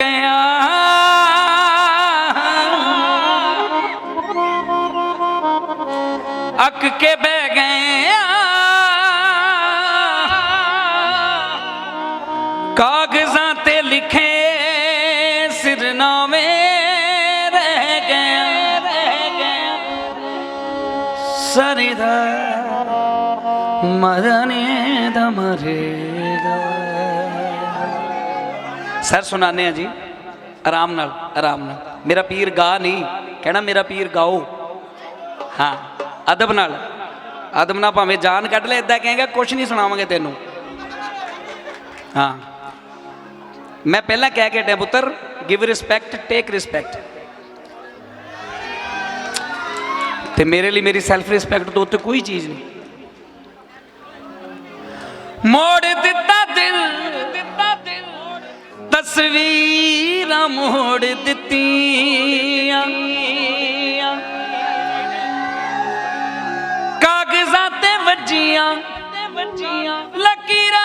ਗਿਆ ਅੱਕ ਕੇ ਬਹਿ ਗਏ ਕਾਗਜ਼ਾਂ ਤੇ ਲਿਖੇ ਸਿਰਨਾਮੇ ਰਹਿ ਗਏ ਰਹਿ ਗਏ ਸਰਿਦਾ ਮਰਨੇ ਦਾ ਮਰੇਗਾ। ਸਰ ਸੁਣਾਉਂਦੇ ਆ ਜੀ। ਆਰਾਮ ਨਾਲ ਆਰਾਮ ਨਾਲ। ਮੇਰਾ ਪੀਰ ਗਾ ਨਹੀਂ। ਕਹਿਣਾ ਮੇਰਾ ਪੀਰ ਗਾਓ। ਹਾਂ, ਅਦਬ ਨਾਲ। ਅਦਬ ਨਾਲ ਭਾਵੇਂ ਜਾਨ ਕੱਢ ਲੈ ਇਦਾਂ ਕਹੇਗਾ ਕੁਝ ਨਹੀਂ ਸੁਣਾਵਾਂਗੇ ਤੈਨੂੰ। ਹਾਂ। ਮੈਂ ਪਹਿਲਾਂ ਕਹਿ ਕੇ ਹਟਿਆ ਪੁੱਤਰ ਗਿਵ ਰਿਸਪੈਕਟ ਟੇਕ ਰਿਸਪੈਕਟ ਤੇ ਮੇਰੇ ਲਈ ਮੇਰੀ ਸੈਲਫ ਰਿਸਪੈਕਟ ਤੋਂ ਉੱਤੇ ਕੋਈ ਚੀਜ਼ ਨਹੀਂ। ਮੋੜ ਦਿੱਤਾ ਦਿਲ। ਤਸਵੀਰਾਂ ਮੋੜ ਦਿੱਤੀਆਂ। ਕਾਗਜ਼ਾਂ ਤੇ ਵੱਜੀਆਂ ਤੇ ਵੱਜੀਆਂ ਲਕੀਰਾਂ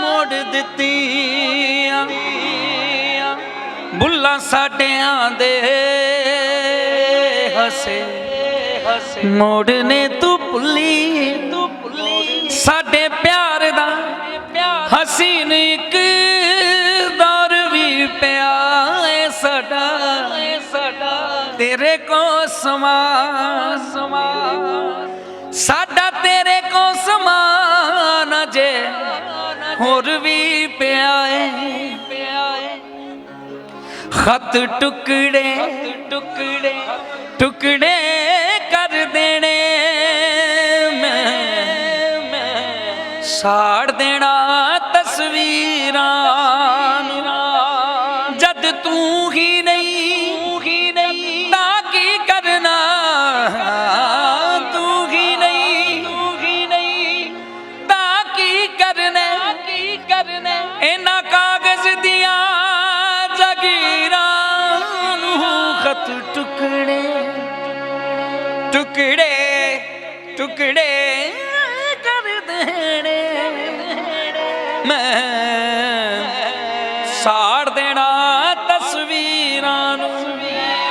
ਮੋੜ ਦਿੱਤੀਆਂ। ਬੁੱਲਾਂ ਸਾਡਿਆਂ ਦੇ ਹਸੇ ਹਸੇ ਮੋੜਨੇ ਤੂੰ ਭੁੱਲੀ ਤੂੰ ਭੁੱਲੀ। ਸਾਡੇ ਪਿਆਰ ਦਾ ਹਸੀਨ ਸਾਡਾ ਸਾਡਾ, ਤੇਰੇ ਕੋ ਸਮਾ ਸਮਾ ਸਾਡਾ ਤੇਰੇ ਕੋ ਸਮਾਨ ਜੇ ਹੋਰ ਵੀ ਪਿਆ ਏ। ਪਿਆ ਖਤ ਟੁਕੜੇ ਟੁਕੜੇ ਟੁਕੜੇ ਕਰ ਦੇਣੇ ਮੈਂ। ਸਾੜ ਦੇਣਾ ਤਸਵੀਰਾਂ। ਤੂੰ ਹੀ ਨਹੀਂ ਤੂੰ ਤਾਂ ਕੀ ਕਰਨਾ ਤੂੰ ਨਹੀਂ ਤੂੰ ਹੀ ਨਹੀਂ ਤਾਂ ਕੀ ਕਰਨਾ ਕੀ ਕਰਨਾ ਇਹਨਾਂ ਕਾਗਜ਼ ਦੀਆਂ ਜਗੀਰਾਂ ਨੂੰ ਖਤ ਟੁਕੜੇ ਟੁਕੜੇ ਟੁਕੜੇ ਕਰ ਦੇਣੇ ਮੈਂ ਸਾੜ ਦੇਣਾ